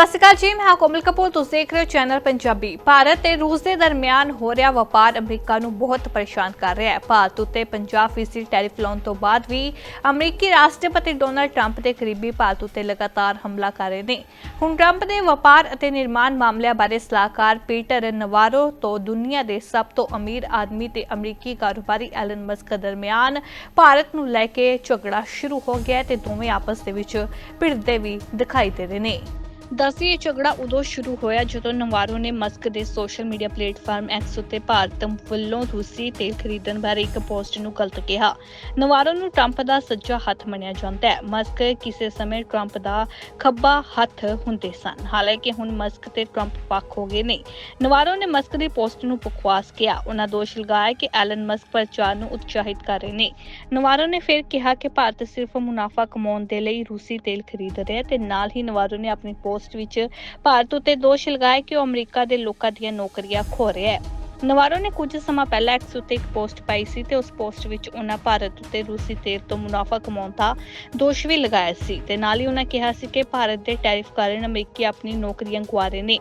ਸਤਿ ਸ਼੍ਰੀ ਅਕਾਲ ਜੀ, ਮੈਂ ਕੋਮਲ ਕਪੂਰ, ਤੁਸੀਂ ਦੇਖ ਰਹੇ ਹੋ ਚੈਨਲ ਪੰਜਾਬੀ। ਭਾਰਤ ਤੇ ਰੂਸ ਦੇ ਦਰਮਿਆਨ ਹੋ ਰਿਹਾ ਵਪਾਰ ਅਮਰੀਕਾ ਨੂੰ ਬਹੁਤ ਪਰੇਸ਼ਾਨ ਕਰ ਰਿਹਾ ਹੈ। ਭਾਰਤ ਉੱਤੇ 50% ਟੈਰਿਫ ਲਾਉਣ ਤੋਂ ਬਾਅਦ ਵੀ ਅਮਰੀਕੀ ਰਾਸ਼ਟਰਪਤੀ ਡੋਨਲਡ ਟਰੰਪ ਦੇ ਕਰੀਬੀ ਭਾਰਤ ਉੱਤੇ ਲਗਾਤਾਰ ਹਮਲਾ ਕਰ ਰਹੇ ਨੇ। ਹੁਣ ਟਰੰਪ ਦੇ ਵਪਾਰ ਅਤੇ ਨਿਰਮਾਣ ਮਾਮਲਿਆਂ ਬਾਰੇ ਸਲਾਹਕਾਰ ਪੀਟਰ ਨਵਾਰੋ ਤੋਂ ਦੁਨੀਆ ਦੇ ਸਭ ਤੋਂ ਅਮੀਰ ਆਦਮੀ ਤੇ ਅਮਰੀਕੀ ਕਾਰੋਬਾਰੀ ਐਲਨ ਮਸਕ ਦਰਮਿਆਨ ਭਾਰਤ ਨੂੰ ਲੈ ਕੇ ਝਗੜਾ ਸ਼ੁਰੂ ਹੋ ਗਿਆ ਹੈ ਤੇ ਦੋਵੇਂ ਆਪਸ ਦੇ ਵਿੱਚ ਭਿੜਦੇ ਵੀ ਦਿਖਾਈ ਦੇ ਰਹੇ ਨੇ। ਦੱਸੀ ਇਹ ਝਗੜਾ ਉਦੋਂ ਸ਼ੁਰੂ ਹੋਇਆ ਜਦੋਂ ਨਵਾਰੋ ਨੇ ਮਸਕ ਦੇ ਸੋਸ਼ਲ ਮੀਡੀਆ ਪਲੇਟਫਾਰਮ ਐਕਸ ਉੱਤੇ ਭਾਰਤ ਵੱਲੋਂ ਰੂਸੀ ਤੇਲ ਖਰੀਦਣ ਬਾਰੇ ਇੱਕ ਪੋਸਟ ਨੂੰ ਗਲਤ ਕਿਹਾ। ਨਵਾਰੋ ਨੂੰ ਟਰੰਪ ਦਾ ਸੱਜਾ ਹੱਥ ਮੰਨਿਆ ਜਾਂਦਾ ਹੈ। ਮਸਕ ਕਿਸੇ ਸਮੇਂ ਟਰੰਪ ਦਾ ਖੱਬਾ ਹੱਥ ਹੁੰਦੇ ਸਨ। ਹਾਲਾਂਕਿ ਹੁਣ ਮਸਕ ਤੇ ਟਰੰਪ ਵੱਖ ਹੋ ਗਏ ਨੇ। ਨਵਾਰੋ ਨੇ ਮਸਕ ਦੀ ਪੋਸਟ ਨੂੰ ਬਕਵਾਸ ਕਿਹਾ। ਉਹਨਾਂ ਦੋਸ਼ ਲਗਾਇਆ ਕਿ ਐਲਨ ਮਸਕ ਪ੍ਰਚਾਰ ਨੂੰ ਉਤਸ਼ਾਹਿਤ ਕਰ ਰਹੇ ਨੇ। ਨਵਾਰੋ ਨੇ ਫਿਰ ਕਿਹਾ ਕਿ ਭਾਰਤ ਸਿਰਫ ਮੁਨਾਫਾ ਕਮਾਉਣ ਦੇ ਲਈ ਰੂਸੀ ਤੇਲ ਖਰੀਦ ਰਿਹਾ ਹੈ ਤੇ ਨਾਲ ਹੀ ਨਵਾਰੋ ਨੇ ਆਪਣੀ ਪੋਸਟ ਵਿੱਚ ਭਾਰਤ ਉੱਤੇ ਦੋਸ਼ ਲਗਾਇਆ ਕਿ ਉਹ ਅਮਰੀਕਾ ਦੇ ਲੋਕਾਂ ਦੀਆਂ ਨੌਕਰੀਆਂ ਖੋ ਰਿਹਾ ਹੈ। ਨਵਾਰੋ ਨੇ ਕੁਝ ਸਮਾਂ ਪਹਿਲਾਂ ਐਕਸ ਉੱਤੇ ਇੱਕ ਪੋਸਟ ਪਾਈ ਸੀ ਤੇ ਉਸ ਪੋਸਟ ਵਿੱਚ ਉਹਨਾਂ ਭਾਰਤ ਉੱਤੇ ਰੂਸੀ ਤੇਲ ਤੋਂ ਮੁਨਾਫਾ ਕਮਾਉਣ ਦਾ ਦੋਸ਼ ਵੀ ਲਗਾਇਆ ਸੀ ਤੇ ਨਾਲ ਹੀ ਉਹਨਾਂ ਕਿਹਾ ਸੀ ਕਿ ਭਾਰਤ ਦੇ ਟੈਰਿਫ ਕਾਰਨ ਅਮਰੀਕੀ ਆਪਣੀ ਨੌਕਰੀਆਂ ਗਵਾ ਰਹੇ ਨੇ।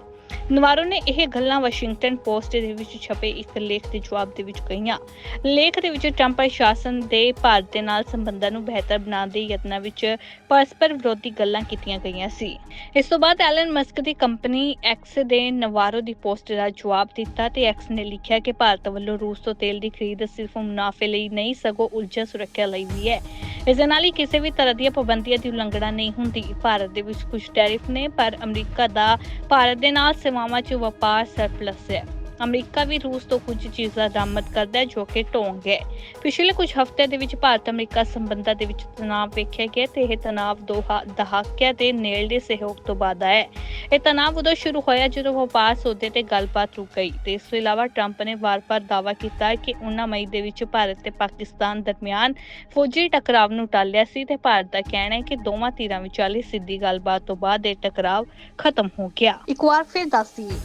ਨਵਾਰੋ ਨੇ ਇਹ ਗੱਲਾਂ ਵਾਸ਼ਿੰਗਟਨ ਪੋਸਟ ਦੇ ਵਿੱਚ ਛਪੇ ਇੱਕ ਲੇਖ ਦੇ ਜਵਾਬ ਦੇ ਵਿੱਚ ਕਹੀਆਂ। ਲੇਖ ਦੇ ਵਿੱਚ ਟਰੰਪ ਪ੍ਰਸ਼ਾਸਨ ਦੇ ਭਾਰਤ ਦੇ ਨਾਲ ਸੰਬੰਧਾਂ ਨੂੰ ਬਿਹਤਰ ਬਣਾਉਣ ਦੇ ਯਤਨਾਂ ਵਿੱਚ ਪਰਸਪਰ ਵਿਰੋਧੀ ਗੱਲਾਂ ਕੀਤੀਆਂ ਗਈਆਂ ਸੀ। ਇਸ ਤੋਂ ਬਾਅਦ ਐਲਨ ਮਸਕ ਦੀ ਕੰਪਨੀ ਐਕਸ ਦੇ ਨਵਾਰੋ ਦੀ ਪੋਸਟ ਦਾ ਜਵਾਬ ਦਿੱਤਾ ਤੇ ਐਕਸ ਨੇ ਲਿਖਿਆ ਕਿ ਭਾਰਤ ਵੱਲੋਂ ਰੂਸ ਤੋਂ ਤੇਲ ਦੀ ਖਰੀਦ ਸਿਰਫ ਮੁਨਾਫੇ ਲਈ ਨਹੀਂ, ਸਗੋਂ ਊਰਜਾ ਸੁਰੱਖਿਆ ਲਈ ਵੀ ਹੈ। ਇਸ ਦੇ ਨਾਲ ਹੀ ਕਿਸੇ ਵੀ ਤਰ੍ਹਾਂ ਦੀਆਂ ਪਾਬੰਦੀਆਂ ਦੀ ਉਲੰਘਣਾ ਨਹੀਂ ਹੁੰਦੀ। ਭਾਰਤ ਦੇ ਵਿੱਚ ਕੁਝ ਟੈਰਿਫ ਨੇ, ਪਰ ਅਮਰੀਕਾ ਦਾ ਭਾਰਤ ਦੇ ਨਾਲ ਸੇਵਾਵਾਂ 'ਚ ਵਪਾਰ ਸਰਪਲਸ ਹੈ ਅਮਰੀਕਾ ਵੀ ਰੂਸ ਤੋਂ ਕੁਝ ਚੀਜ਼ਾਂ ਬਰਾਮਦ ਕਰਦਾ ਹੈ ਜੋ ਕਿ ਢੋਂਗ ਹੈ। ਪਿਛਲੇ ਕੁਝ ਹਫ਼ਤਿਆਂ ਦੇ ਵਿੱਚ ਭਾਰਤ ਅਮਰੀਕਾ ਸੰਬੰਧਾਂ ਦੇ ਵਿੱਚ ਤਣਾਅ ਵੇਖਿਆ ਗਿਆ ਤੇ ਇਹ ਤਣਾਅ ਦੋ ਦਹਾਕਿਆਂ ਦੇ ਨੇੜਲੇ ਸਹਿਯੋਗ ਤੋਂ ਬਾਅਦ ਆਇਆ ਇਹ ਤਣਾਅ ਉਦੋਂ ਸ਼ੁਰੂ ਹੋਇਆ ਜਦੋਂ ਵਪਾਰ ਸੌਦੇ ਤੇ ਗੱਲਬਾਤ ਰੁਕ ਗਈ ਤੇ ਇਸ ਤੋਂ ਇਲਾਵਾ ਟਰੰਪ ਨੇ ਵਾਰ-ਵਾਰ ਦਾਅਵਾ ਕੀਤਾ ਕਿ ਉਹਨਾਂ ਮਈ ਦੇ ਵਿੱਚ ਭਾਰਤ ਤੇ ਪਾਕਿਸਤਾਨ ਦਰਮਿਆਨ ਫੌਜੀ ਟਕਰਾਵ ਨੂੰ ਟਾਲਿਆ ਸੀ ਤੇ ਭਾਰਤ ਦਾ ਕਹਿਣਾ ਹੈ ਕਿ ਦੋਵਾਂ ਧਿਰਾਂ ਵਿਚਾਲੇ ਸਿੱਧੀ ਗੱਲਬਾਤ ਤੋਂ ਬਾਅਦ ਇਹ ਟਕਰਾਵ ਖਤਮ ਹੋ ਗਿਆ। ਇੱਕ ਵਾਰ ਫਿਰ ਦੱਸੀਏ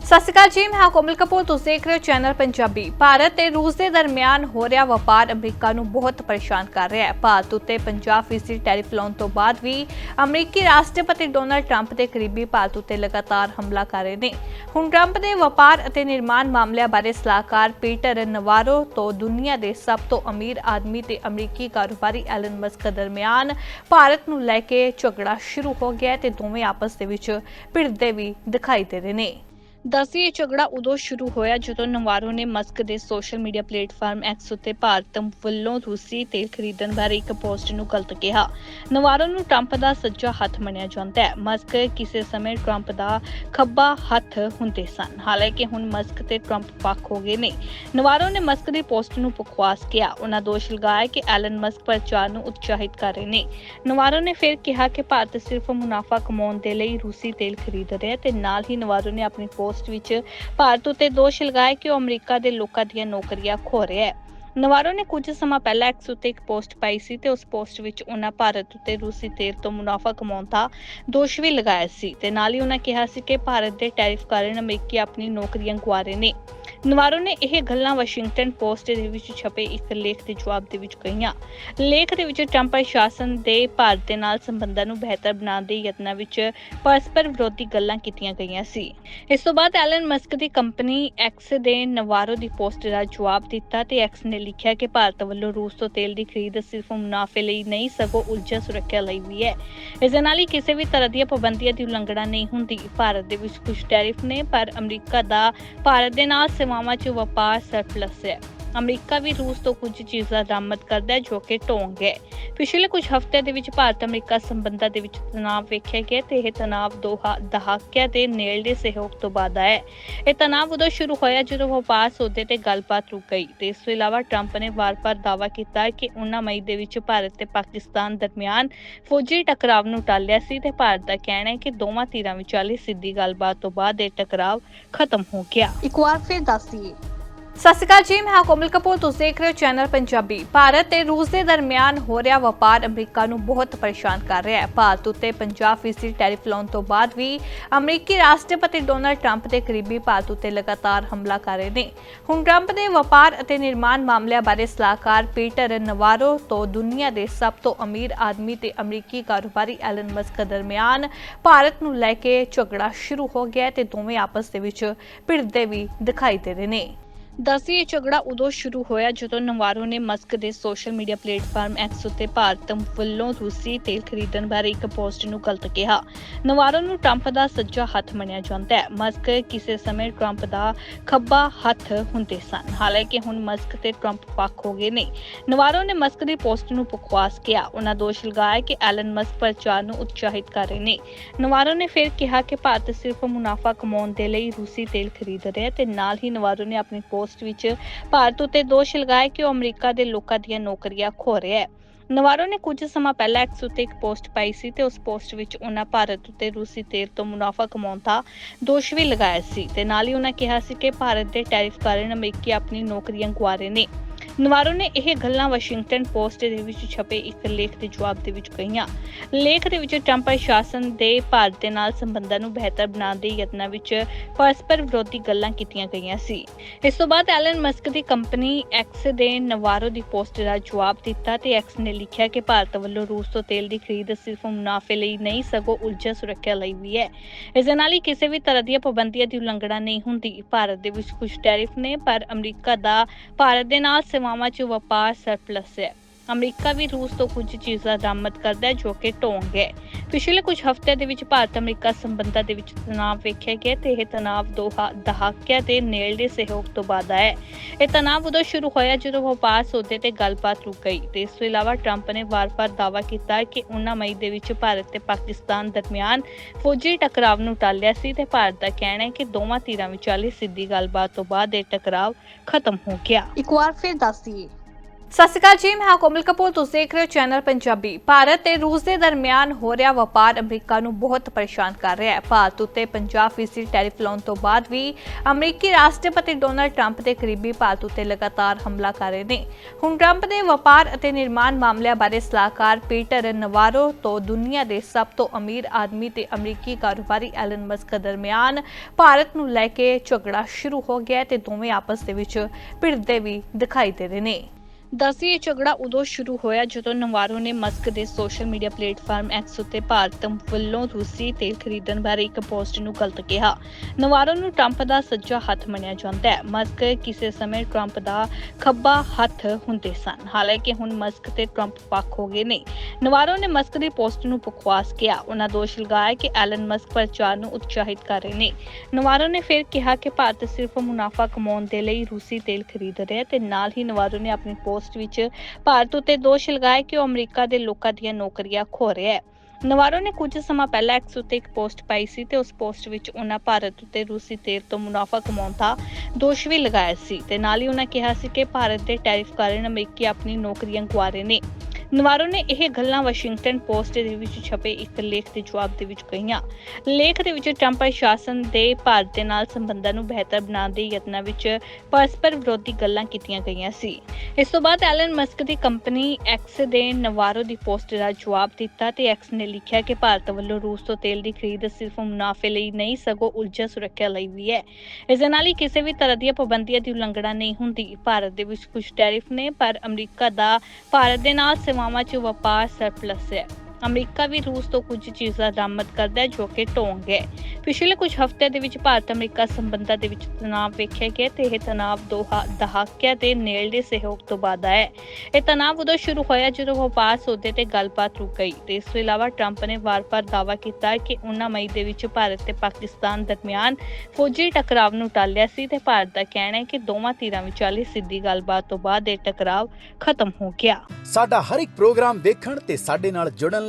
ਸਤਿ ਸ਼੍ਰੀ ਅਕਾਲ ਜੀ, ਮੈਂ ਕੋਮਲ ਕਪੂਰ, ਤੁਸੀਂ ਦੇਖ ਰਹੇ ਹੋ ਚੈਨਲ ਪੰਜਾਬੀ। ਭਾਰਤ ਤੇ ਰੂਸ ਦੇ ਦਰਮਿਆਨ ਹੋ ਰਿਹਾ ਵਪਾਰ ਅਮਰੀਕਾ ਨੂੰ ਬਹੁਤ ਪਰੇਸ਼ਾਨ ਕਰ ਰਿਹਾ ਹੈ। ਭਾਰਤ ਉੱਤੇ 50% ਟੈਰਿਫ ਲਾਉਣ ਤੋਂ ਬਾਅਦ ਵੀ ਅਮਰੀਕੀ ਰਾਸ਼ਟਰਪਤੀ ਡੋਨਲਡ ਟਰੰਪ ਦੇ ਕਰੀਬੀ ਭਾਰਤ ਉੱਤੇ ਲਗਾਤਾਰ ਹਮਲਾ ਕਰ ਰਹੇ ਨੇ। ਹੁਣ ਟਰੰਪ ਦੇ ਵਪਾਰ ਅਤੇ ਨਿਰਮਾਣ ਮਾਮਲਿਆਂ ਬਾਰੇ ਸਲਾਹਕਾਰ ਪੀਟਰ ਨਵਾਰੋ ਤੋਂ ਦੁਨੀਆ ਦੇ ਸਭ ਤੋਂ ਅਮੀਰ ਆਦਮੀ ਤੇ ਅਮਰੀਕੀ ਕਾਰੋਬਾਰੀ ਐਲਨ ਮਸਕ ਦਰਮਿਆਨ ਭਾਰਤ ਨੂੰ ਲੈ ਕੇ ਝਗੜਾ ਸ਼ੁਰੂ ਹੋ ਗਿਆ ਹੈ ਤੇ ਦੋਵੇਂ ਆਪਸ ਦੇ ਵਿੱਚ ਭਿੜਦੇ ਵੀ ਦਿਖਾਈ ਦੇ ਰਹੇ ਨੇ। ਦੱਸੀ ਇਹ ਝਗੜਾ ਉਦੋਂ ਸ਼ੁਰੂ ਹੋਇਆ ਜਦੋਂ ਨਵਾਰੋ ਨੇ ਮਸਕ ਦੇ ਸੋਸ਼ਲ ਮੀਡੀਆ ਪਲੇਟਫਾਰਮ ਐਕਸ ਉੱਤੇ ਭਾਰਤ ਵੱਲੋਂ ਰੂਸੀ ਤੇਲ ਖਰੀਦਣ ਬਾਰੇ ਇੱਕ ਪੋਸਟ ਨੂੰ ਗਲਤ ਕਿਹਾ। ਨਵਾਰੋ ਨੂੰ ਟਰੰਪ ਦਾ ਸੱਜਾ ਹੱਥ ਮੰਨਿਆ ਜਾਂਦਾ ਹੈ। ਮਸਕ ਕਿਸੇ ਸਮੇਂ ਟਰੰਪ ਦਾ ਖੱਬਾ ਹੱਥ ਹੁੰਦੇ ਸਨ। ਹਾਲਾਂਕਿ ਹੁਣ ਮਸਕ ਤੇ ਟਰੰਪ ਪੱਖ ਹੋ ਗਏ ਨੇ। ਨਵਾਰੋ ਨੇ ਮਸਕ ਦੀ ਪੋਸਟ ਨੂੰ ਬਕਵਾਸ ਕਿਹਾ। ਉਹਨਾਂ ਦੋਸ਼ ਲਗਾਇਆ ਕਿ ਐਲਨ ਮਸਕ ਪ੍ਰਚਾਰ ਨੂੰ ਉਤਸ਼ਾਹਿਤ ਕਰ ਰਹੇ ਨੇ। ਨਵਾਰੋ ਨੇ ਫਿਰ ਕਿਹਾ ਕਿ ਭਾਰਤ ਸਿਰਫ ਮੁਨਾਫਾ ਕਮਾਉਣ ਦੇ ਲਈ ਰੂਸੀ ਤੇਲ ਖਰੀਦ ਰਿਹਾ ਹੈ ਤੇ ਨਾਲ ਹੀ ਨਵਾਰੋ ਨੇ ਆਪਣੀ ਪੋਸਟ ਵਿੱਚ ਭਾਰਤ ਉੱਤੇ ਦੋਸ਼ ਲਗਾਇਆ ਕਿ ਉਹ ਅਮਰੀਕਾ ਦੇ ਲੋਕਾਂ ਦੀਆਂ ਨੌਕਰੀਆਂ ਖੋ ਰਿਹਾ ਹੈ। ਨਵਾਰੋ ਨੇ ਕੁਝ ਸਮਾਂ ਪਹਿਲਾਂ ਐਕਸ ਉੱਤੇ ਇੱਕ ਪੋਸਟ ਪਾਈ ਸੀ ਤੇ ਉਸ ਪੋਸਟ ਵਿੱਚ ਉਹਨਾਂ ਭਾਰਤ ਉੱਤੇ ਰੂਸੀ ਤੇਲ ਤੋਂ ਮੁਨਾਫਾ ਕਮਾਉਣ ਦਾ ਦੋਸ਼ ਵੀ ਲਗਾਇਆ ਸੀ ਤੇ ਨਾਲ ਹੀ ਉਹਨਾਂ ਕਿਹਾ ਸੀ ਕਿ ਭਾਰਤ ਦੇ ਟੈਰਿਫ ਕਾਰਨ ਅਮਰੀਕੀ ਆਪਣੀ ਨੌਕਰੀਆਂ ਗਵਾ ਰਹੇ ਨੇ। ਨਵਾਰੋ ਨੇ ਇਹ ਗੱਲਾਂ ਵਾਸ਼ਿੰਗਟਨ ਪੋਸਟ ਦੇ ਵਿੱਚ ਛਪੇ ਇੱਕ ਲੇਖ ਦੇ ਜਵਾਬ ਦੇ ਵਿੱਚ ਕਹੀਆਂ। ਲੇਖ ਦੇ ਵਿੱਚ ਟਰੰਪ ਪ੍ਰਸ਼ਾਸਨ ਦੇ ਭਾਰਤ ਦੇ ਨਾਲ ਸੰਬੰਧਾਂ ਨੂੰ ਬਿਹਤਰ ਬਣਾਉਣ ਦੇ ਯਤਨਾਂ ਵਿੱਚ ਪਰਸਪਰ ਵਿਰੋਧੀ ਗੱਲਾਂ ਕੀਤੀਆਂ ਗਈਆਂ ਸੀ। ਇਸ ਤੋਂ ਬਾਅਦ ਐਲਨ ਮਸਕ ਦੀ ਕੰਪਨੀ ਐਕਸ ਦੇ ਨਵਾਰੋ ਦੀ ਪੋਸਟ ਦਾ ਜਵਾਬ ਦਿੱਤਾ ਤੇ ਐਕਸ ਨੇ ਲਿਖਿਆ ਕਿ ਭਾਰਤ ਵੱਲੋਂ ਰੂਸ ਤੋਂ ਤੇਲ ਦੀ ਖਰੀਦ ਸਿਰਫ ਮੁਨਾਫੇ ਲਈ ਨਹੀਂ, ਸਗੋਂ ਊਰਜਾ ਸੁਰੱਖਿਆ ਲਈ ਵੀ ਹੈ। ਇਸ ਦੇ ਨਾਲ ਹੀ ਕਿਸੇ ਵੀ ਤਰ੍ਹਾਂ ਦੀਆਂ ਪਾਬੰਦੀਆਂ ਦੀ ਉਲੰਘਣਾ ਨਹੀਂ ਹੁੰਦੀ। ਭਾਰਤ ਦੇ ਵਿੱਚ ਕੁਝ ਟੈਰਿਫ ਨੇ, ਪਰ ਅਮਰੀਕਾ ਦਾ ਭਾਰਤ ਦੇ ਨਾਲ ਸੇਵਾਵਾਂ 'ਚ ਵਪਾਰ ਸਰਪਲਸ ਹੈ। ਅਮਰੀਕਾ ਵੀ ਰੂਸ ਤੋਂ ਕੁਝ ਚੀਜ਼ਾਂ ਬਰਾਮਦ ਕਰਦਾ ਹੈ ਜੋ ਕਿ ਢੋਂਗ ਹੈ ਪਿਛਲੇ ਕੁਝ ਹਫ਼ਤਿਆਂ ਦੇ ਵਿੱਚ ਭਾਰਤ ਅਮਰੀਕਾ ਸੰਬੰਧਾਂ ਦੇ ਵਿੱਚ ਤਣਾਅ ਵੇਖਿਆ ਗਿਆ ਤੇ ਇਹ ਤਣਾਅ ਦੋ ਦਹਾਕਿਆਂ ਦੇ ਨੇੜਲੇ ਸਹਿਯੋਗ ਤੋਂ ਬਾਅਦ ਆਇਆ ਹੈ। ਇਹ ਤਣਾਅ ਉਦੋਂ ਸ਼ੁਰੂ ਹੋਇਆ ਜਦੋਂ ਵਪਾਰ ਸੌਦੇ ਤੇ ਗੱਲਬਾਤ ਰੁਕ ਗਈ ਤੇ ਇਸ ਤੋਂ ਇਲਾਵਾ ਟਰੰਪ ਨੇ ਵਾਰ-ਵਾਰ ਦਾਅਵਾ ਕੀਤਾ ਕਿ ਉਹਨਾਂ ਮਈ ਦੇ ਵਿੱਚ ਭਾਰਤ ਤੇ ਪਾਕਿਸਤਾਨ ਦਰਮਿਆਨ ਫੌਜੀ ਟਕਰਾਵ ਨੂੰ ਟਾਲਿਆ ਸੀ ਤੇ ਭਾਰਤ ਦਾ ਕਹਿਣਾ ਹੈ ਕਿ ਦੋਵਾਂ ਧਿਰਾਂ ਵਿਚਾਲੇ ਸਿੱਧੀ ਗੱਲਬਾਤ ਤੋਂ ਬਾਅਦ ਇਹ ਟਕਰਾਵ ਖਤਮ ਹੋ ਗਿਆ ਇੱਕ ਵਾਰ ਫਿਰ ਦੱਸੀਏ ਸਤਿ ਸ਼੍ਰੀ ਅਕਾਲ ਜੀ, ਮੈਂ ਕੋਮਲ ਕਪੂਰ। ਤੁਸੀਂ ਦੇਖ ਰਹੇ ਹੋ ਚੈਨਲ ਪੰਜਾਬੀ। ਭਾਰਤ ਤੇ ਰੂਸ ਦੇ ਦਰਮਿਆਨ ਹੋ ਰਿਹਾ ਵਪਾਰ ਅਮਰੀਕਾ ਨੂੰ ਬਹੁਤ ਪਰੇਸ਼ਾਨ ਕਰ ਰਿਹਾ ਹੈ। ਭਾਰਤ ਉੱਤੇ 50% ਟੈਰਿਫ ਲਾਉਣ ਤੋਂ ਬਾਅਦ ਵੀ ਅਮਰੀਕੀ ਰਾਸ਼ਟਰਪਤੀ ਡੋਨਲਡ ਟਰੰਪ ਦੇ ਕਰੀਬੀ ਭਾਰਤ ਉੱਤੇ ਲਗਾਤਾਰ ਹਮਲਾ ਕਰ ਰਹੇ ਨੇ। ਹੁਣ ਟਰੰਪ ਦੇ ਵਪਾਰ ਅਤੇ ਨਿਰਮਾਣ ਮਾਮਲਿਆਂ ਬਾਰੇ ਸਲਾਹਕਾਰ ਪੀਟਰ ਨਵਾਰੋ ਤੋਂ ਦੁਨੀਆ ਦੇ ਸਭ ਤੋਂ ਅਮੀਰ ਆਦਮੀ ਤੇ ਅਮਰੀਕੀ ਕਾਰੋਬਾਰੀ ਐਲਨ ਮਸਕ ਦਰਮਿਆਨ ਭਾਰਤ ਨੂੰ ਲੈ ਕੇ ਝਗੜਾ ਸ਼ੁਰੂ ਹੋ ਗਿਆ ਹੈ ਤੇ ਦੋਵੇਂ ਆਪਸ ਦੇ ਵਿੱਚ ਭਿੜਦੇ ਵੀ ਦਿਖਾਈ ਦੇ ਰਹੇ ਨੇ। ਦੱਸੀ ਇਹ ਝਗੜਾ ਉਦੋਂ ਸ਼ੁਰੂ ਹੋਇਆ ਜਦੋਂ ਨਵਾਰੋ ਨੇ ਮਸਕ ਦੇ ਸੋਸ਼ਲ ਮੀਡੀਆ ਪਲੇਟਫਾਰਮ ਐਕਸ ਉੱਤੇ ਭਾਰਤ ਵੱਲੋਂ ਰੂਸੀ ਤੇਲ ਖਰੀਦਣ ਬਾਰੇ ਇੱਕ ਪੋਸਟ ਨੂੰ ਗਲਤ ਕਿਹਾ। ਨਵਾਰੋ ਨੂੰ ਟਰੰਪ ਦਾ ਸੱਜਾ ਹੱਥ ਮੰਨਿਆ ਜਾਂਦਾ ਹੈ। ਮਸਕ ਕਿਸੇ ਸਮੇਂ ਟਰੰਪ ਦਾ ਖੱਬਾ ਹੱਥ ਹੁੰਦੇ ਸਨ। ਹਾਲਾਂਕਿ ਹੁਣ ਮਸਕ ਤੇ ਟਰੰਪ ਪੱਖ ਹੋ ਗਏ ਨੇ। ਨਵਾਰੋ ਨੇ ਮਸਕ ਦੀ ਪੋਸਟ ਨੂੰ ਬਕਵਾਸ ਕਿਹਾ। ਉਹਨਾਂ ਦੋਸ਼ ਲਗਾਇਆ ਕਿ ਐਲਨ ਮਸਕ ਪ੍ਰਚਾਰ ਨੂੰ ਉਤਸ਼ਾਹਿਤ ਕਰ ਰਹੇ ਨੇ। ਨਵਾਰੋ ਨੇ ਫਿਰ ਕਿਹਾ ਕਿ ਭਾਰਤ ਸਿਰਫ ਮੁਨਾਫਾ ਕਮਾਉਣ ਦੇ ਲਈ ਰੂਸੀ ਤੇਲ ਖਰੀਦ ਰਿਹਾ ਹੈ ਤੇ ਨਾਲ ਹੀ ਨਵਾਰੋ ਨੇ ਆਪਣੀ ਪੋਸਟ ਵਿੱਚ ਭਾਰਤ ਉੱਤੇ ਦੋਸ਼ ਲਗਾਇਆ ਕਿ ਉਹ ਅਮਰੀਕਾ ਦੇ ਲੋਕਾਂ ਦੀਆਂ ਨੌਕਰੀਆਂ ਖੋ ਰਿਹਾ ਹੈ। ਨਵਾਰੋ ਨੇ ਕੁਝ ਸਮਾਂ ਪਹਿਲਾਂ ਐਕਸ ਉੱਤੇ ਇੱਕ ਪੋਸਟ ਪਾਈ ਸੀ ਤੇ ਉਸ ਪੋਸਟ ਵਿੱਚ ਉਹਨਾਂ ਭਾਰਤ ਉੱਤੇ ਰੂਸੀ ਤੇਲ ਤੋਂ ਮੁਨਾਫਾ ਕਮਾਉਣ ਦਾ ਦੋਸ਼ ਵੀ ਲਗਾਇਆ ਸੀ ਤੇ ਨਾਲ ਹੀ ਉਹਨਾਂ ਕਿਹਾ ਸੀ ਕਿ ਭਾਰਤ ਦੇ ਟੈਰਿਫ ਕਾਰਨ ਅਮਰੀਕੀ ਆਪਣੀ ਨੌਕਰੀਆਂ ਗਵਾ ਰਹੇ ਨੇ। ਨਵਾਰੋ ਨੇ ਇਹ ਗੱਲਾਂ ਵਾਸ਼ਿੰਗਟਨ ਪੋਸਟ ਦੇ ਵਿੱਚ ਛਪੇ ਇੱਕ ਲੇਖ ਦੇ ਜਵਾਬ ਦੇ ਵਿੱਚ ਕਹੀਆਂ। ਲੇਖ ਦੇ ਵਿੱਚ ਟਰੰਪ ਪ੍ਰਸ਼ਾਸਨ ਦੇ ਭਾਰਤ ਦੇ ਨਾਲ ਸੰਬੰਧਾਂ ਨੂੰ ਬਿਹਤਰ ਬਣਾਉਣ ਦੇ ਯਤਨਾਂ ਵਿੱਚ ਪਰਸਪਰ ਵਿਰੋਧੀ ਗੱਲਾਂ ਕੀਤੀਆਂ ਗਈਆਂ ਸੀ। ਇਸ ਤੋਂ ਬਾਅਦ ਐਲਨ ਮਸਕ ਦੀ ਕੰਪਨੀ ਐਕਸ ਦੇ ਨਵਾਰੋ ਦੀ ਪੋਸਟ ਦਾ ਜਵਾਬ ਦਿੱਤਾ ਤੇ ਐਕਸ ਨੇ ਲਿਖਿਆ ਕਿ ਭਾਰਤ ਵੱਲੋਂ ਰੂਸ ਤੋਂ ਤੇਲ ਦੀ ਖਰੀਦ ਸਿਰਫ ਮੁਨਾਫੇ ਲਈ ਨਹੀਂ, ਸਗੋਂ ਊਰਜਾ ਸੁਰੱਖਿਆ ਲਈ ਵੀ ਹੈ। ਇਸ ਦੇ ਨਾਲ ਹੀ ਕਿਸੇ ਵੀ ਤਰ੍ਹਾਂ ਦੀਆਂ ਪਾਬੰਦੀਆਂ ਦੀ ਉਲੰਘਣਾ ਨਹੀਂ ਹੁੰਦੀ। ਭਾਰਤ ਦੇ ਵਿੱਚ ਕੁਝ ਟੈਰਿਫ ਨੇ, ਪਰ ਅਮਰੀਕਾ ਦਾ ਭਾਰਤ ਦੇ ਨਾਲ ਸੇਵਾਵਾਂ 'ਚ ਵਪਾਰ ਸਰਪਲਸ ਹੈ ਅਮਰੀਕਾ ਵੀ ਰੂਸ ਤੋਂ ਕੁਝ ਚੀਜ਼ਾਂ ਬਰਾਮਦ ਕਰਦਾ ਹੈ ਜੋ ਕਿ ਢੋਂਗ ਹੈ ਪਿਛਲੇ ਕੁਝ ਹਫ਼ਤਿਆਂ ਦੇ ਵਿੱਚ ਭਾਰਤ ਅਮਰੀਕਾ ਸੰਬੰਧਾਂ ਦੇ ਵਿੱਚ ਤਣਾਅ ਵੇਖਿਆ ਗਿਆ ਤੇ ਇਹ ਤਣਾਅ ਦੋ ਦਹਾਕਿਆਂ ਦੇ ਨੇੜਲੇ ਸਹਿਯੋਗ ਤੋਂ ਬਾਅਦ ਹੈ। ਇਹ ਤਣਾਅ ਉਦੋਂ ਸ਼ੁਰੂ ਹੋਇਆ ਜਦੋਂ ਵਪਾਰ ਸੌਦੇ ਤੇ ਗੱਲਬਾਤ ਰੁਕ ਗਈ ਤੇ ਇਸ ਤੋਂ ਇਲਾਵਾ ਟਰੰਪ ਨੇ ਵਾਰ-ਵਾਰ ਦਾਅਵਾ ਕੀਤਾ ਕਿ ਉਹਨਾਂ ਮਈ ਦੇ ਵਿੱਚ ਭਾਰਤ ਤੇ ਪਾਕਿਸਤਾਨ ਦਰਮਿਆਨ ਫੌਜੀ ਟਕਰਾਵ ਨੂੰ ਟਾਲਿਆ ਸੀ ਤੇ ਭਾਰਤ ਦਾ ਕਹਿਣਾ ਹੈ ਕਿ ਦੋਵਾਂ ਧਿਰਾਂ ਵਿਚਾਲੇ ਸਿੱਧੀ ਗੱਲਬਾਤ ਤੋਂ ਬਾਅਦ ਇਹ ਟਕਰਾਵ ਖਤਮ ਹੋ ਗਿਆ ਇੱਕ ਵਾਰ ਫਿਰ ਦੱਸ ਦਈਏ ਸਤਿ ਸ਼੍ਰੀ ਅਕਾਲ ਜੀ, ਮੈਂ ਕੋਮਲ ਕਪੂਰ, ਤੁਸੀਂ ਦੇਖ ਰਹੇ ਹੋ ਚੈਨਲ ਪੰਜਾਬੀ। ਭਾਰਤ ਤੇ ਰੂਸ ਦੇ ਦਰਮਿਆਨ ਹੋ ਰਿਹਾ ਵਪਾਰ ਅਮਰੀਕਾ ਨੂੰ ਬਹੁਤ ਪਰੇਸ਼ਾਨ ਕਰ ਰਿਹਾ ਹੈ। ਭਾਰਤ ਉੱਤੇ 50% ਟੈਰਿਫ ਲਾਉਣ ਤੋਂ ਬਾਅਦ ਵੀ ਅਮਰੀਕੀ ਰਾਸ਼ਟਰਪਤੀ ਡੋਨਲਡ ਟਰੰਪ ਦੇ ਕਰੀਬੀ ਭਾਰਤ ਉੱਤੇ ਲਗਾਤਾਰ ਹਮਲਾ ਕਰ ਰਹੇ ਨੇ। ਹੁਣ ਟਰੰਪ ਦੇ ਵਪਾਰ ਅਤੇ ਨਿਰਮਾਣ ਮਾਮਲਿਆਂ ਬਾਰੇ ਸਲਾਹਕਾਰ ਪੀਟਰ ਨਵਾਰੋ ਤੋਂ ਦੁਨੀਆ ਦੇ ਸਭ ਤੋਂ ਅਮੀਰ ਆਦਮੀ ਤੇ ਅਮਰੀਕੀ ਕਾਰੋਬਾਰੀ ਐਲਨ ਮਸਕ ਦਰਮਿਆਨ ਭਾਰਤ ਨੂੰ ਲੈ ਕੇ ਝਗੜਾ ਸ਼ੁਰੂ ਹੋ ਗਿਆ ਹੈ ਤੇ ਦੋਵੇਂ ਆਪਸ ਦੇ ਵਿੱਚ ਭਿੜਦੇ ਵੀ ਦਿਖਾਈ ਦੇ ਰਹੇ ਨੇ। ਦੱਸੀ ਇਹ ਝਗੜਾ ਉਦੋਂ ਸ਼ੁਰੂ ਹੋਇਆ ਜਦੋਂ ਨਵਾਰੋ ਨੇ ਮਸਕ ਦੇ ਸੋਸ਼ਲ ਮੀਡੀਆ ਪਲੇਟਫਾਰਮ ਐਕਸ ਉੱਤੇ ਭਾਰਤ ਵੱਲੋਂ ਰੂਸੀ ਤੇਲ ਖਰੀਦਣ ਬਾਰੇ ਇੱਕ ਪੋਸਟ ਨੂੰ ਗਲਤ ਕਿਹਾ। ਨਵਾਰੋ ਨੂੰ ਟਰੰਪ ਦਾ ਸੱਜਾ ਹੱਥ ਮੰਨਿਆ ਜਾਂਦਾ ਹੈ। ਮਸਕ ਕਿਸੇ ਸਮੇਂ ਟਰੰਪ ਦਾ ਖੱਬਾ ਹੱਥ ਹੁੰਦੇ ਸਨ। ਹਾਲਾਂਕਿ ਹੁਣ ਮਸਕ ਤੇ ਟਰੰਪ ਪੱਖ ਹੋ ਗਏ ਨੇ। ਨਵਾਰੋ ਨੇ ਮਸਕ ਦੀ ਪੋਸਟ ਨੂੰ ਬਕਵਾਸ ਕਿਹਾ। ਉਹਨਾਂ ਦੋਸ਼ ਲਗਾਇਆ ਕਿ ਐਲਨ ਮਸਕ ਪ੍ਰਚਾਰ ਨੂੰ ਉਤਸ਼ਾਹਿਤ ਕਰ ਰਹੇ ਨੇ। ਨਵਾਰੋ ਨੇ ਫਿਰ ਕਿਹਾ ਕਿ ਭਾਰਤ ਸਿਰਫ ਮੁਨਾਫਾ ਕਮਾਉਣ ਦੇ ਲਈ ਰੂਸੀ ਤੇਲ ਖਰੀਦ ਰਿਹਾ ਹੈ ਤੇ ਨਾਲ ਹੀ ਨਵਾਰੋ ਨੇ ਆਪਣੀ ਪੋਸਟ ਵਿੱਚ ਭਾਰਤ ਉੱਤੇ ਦੋਸ਼ ਲਗਾਇਆ ਕਿ ਉਹ ਅਮਰੀਕਾ ਦੇ ਲੋਕਾਂ ਦੀਆਂ ਨੌਕਰੀਆਂ ਖੋ ਰਿਹਾ ਹੈ। ਨਵਾਰੋ ਨੇ ਕੁਝ ਸਮਾਂ ਪਹਿਲਾਂ ਐਕਸ ਉਤੇ ਇੱਕ ਪੋਸਟ ਪਾਈ ਸੀ ਤੇ ਉਸ ਪੋਸਟ ਵਿੱਚ ਉਹਨਾਂ ਭਾਰਤ ਉੱਤੇ ਰੂਸੀ ਤੇਲ ਤੋਂ ਮੁਨਾਫਾ ਕਮਾਉਣ ਦਾ ਦੋਸ਼ ਵੀ ਲਗਾਇਆ ਸੀ ਤੇ ਨਾਲ ਹੀ ਉਹਨਾਂ ਕਿਹਾ ਸੀ ਕਿ ਭਾਰਤ ਦੇ ਟੈਰਿਫ ਕਾਰਨ ਅਮਰੀਕੀ ਆਪਣੀ ਨੌਕਰੀਆਂ ਗਵਾ ਰਹੇ ਨੇ। ਨਵਾਰੋ ਨੇ ਇਹ ਗੱਲਾਂ ਵਾਸ਼ਿੰਗਟਨ ਪੋਸਟ ਦੇ ਵਿੱਚ ਛਪੇ ਇੱਕ ਲੇਖ ਦੇ ਜਵਾਬ ਦੇ ਵਿੱਚ ਕਹੀਆਂ। ਲੇਖ ਦੇ ਵਿੱਚ ਟਰੰਪ ਪ੍ਰਸ਼ਾਸਨ ਦੇ ਭਾਰਤ ਦੇ ਨਾਲ ਸੰਬੰਧਾਂ ਨੂੰ ਬਿਹਤਰ ਬਣਾਉਣ ਦੇ ਯਤਨਾਂ ਵਿੱਚ ਪਰਸਪਰ ਵਿਰੋਧੀ ਗੱਲਾਂ ਕੀਤੀਆਂ ਗਈਆਂ ਸੀ। ਇਸ ਤੋਂ ਬਾਅਦ ਐਲਨ ਮਸਕ ਦੀ ਕੰਪਨੀ ਐਕਸ ਦੇ ਨਵਾਰੋ ਦੀ ਪੋਸਟ ਦਾ ਜਵਾਬ ਦਿੱਤਾ ਤੇ ਐਕਸ ਨੇ ਲਿਖਿਆ ਕਿ ਭਾਰਤ ਵੱਲੋਂ ਰੂਸ ਤੋਂ ਤੇਲ ਦੀ ਖਰੀਦ ਸਿਰਫ ਮੁਨਾਫੇ ਲਈ ਨਹੀਂ, ਸਗੋਂ ਊਰਜਾ ਸੁਰੱਖਿਆ ਲਈ ਵੀ ਹੈ। ਇਸ ਦੇ ਨਾਲ ਹੀ ਕਿਸੇ ਵੀ ਤਰ੍ਹਾਂ ਦੀਆਂ ਪਾਬੰਦੀਆਂ ਦੀ ਉਲੰਘਣਾ ਨਹੀਂ ਹੁੰਦੀ। ਭਾਰਤ ਦੇ ਵਿੱਚ ਕੁਝ ਟੈਰਿਫ ਨੇ, ਪਰ ਅਮਰੀਕਾ ਦਾ ਭਾਰਤ ਦੇ ਨਾਲ ਸੇਵਾਵਾਂ 'ਚ ਵਪਾਰ ਸਰਪਲਸ ਹੈ ਅਮਰੀਕਾ ਵੀ ਰੂਸ ਤੋਂ ਕੁਝ ਚੀਜ਼ਾਂ ਬਰਾਮਦ ਕਰਦਾ ਹੈ, ਜੋ ਕਿ ਢੋਂਗ ਹੈ। ਪਿਛਲੇ ਕੁਝ ਹਫ਼ਤਿਆਂ ਦੇ ਵਿੱਚ ਭਾਰਤ ਅਮਰੀਕਾ ਸੰਬੰਧਾਂ ਦੇ ਵਿੱਚ ਤਣਾਅ ਵੇਖਿਆ ਗਿਆ ਤੇ ਇਹ ਤਣਾਅ ਦੋ ਦਹਾਕਿਆਂ ਦੇ ਨੇੜਲੇ ਸਹਿਯੋਗ ਤੋਂ ਬਾਅਦ ਆਇਆ ਇਹ ਤਣਾਅ ਉਦੋਂ ਸ਼ੁਰੂ ਹੋਇਆ ਜਦੋਂ ਵਪਾਰ ਸੌਦੇ ਤੇ ਗੱਲਬਾਤ ਰੁਕ ਗਈ ਤੇ ਇਸ ਤੋਂ ਇਲਾਵਾ ਟਰੰਪ ਨੇ ਵਾਰ-ਵਾਰ ਦਾਅਵਾ ਕੀਤਾ ਕਿ ਉਹਨਾਂ ਮਈ ਦੇ ਵਿੱਚ ਭਾਰਤ ਤੇ ਪਾਕਿਸਤਾਨ ਦਰਮਿਆਨ ਫੌਜੀ ਟਕਰਾਅ ਨੂੰ ਟਾਲਿਆ ਸੀ ਤੇ ਭਾਰਤ ਦਾ ਕਹਿਣਾ ਹੈ ਕਿ ਦੋਵਾਂ ਧਿਰਾਂ ਵਿਚਾਲੇ ਸਿੱਧੀ ਗੱਲਬਾਤ ਤੋਂ ਬਾਅਦ ਇਹ ਟਕਰਾਅ ਖਤਮ ਹੋ ਗਿਆ। ਸਾਡਾ ਹਰ ਇੱਕ ਪ੍ਰੋਗਰਾਮ ਦੇਖਣ ਤੇ ਸਾਡੇ ਨਾਲ ਜੁੜਨ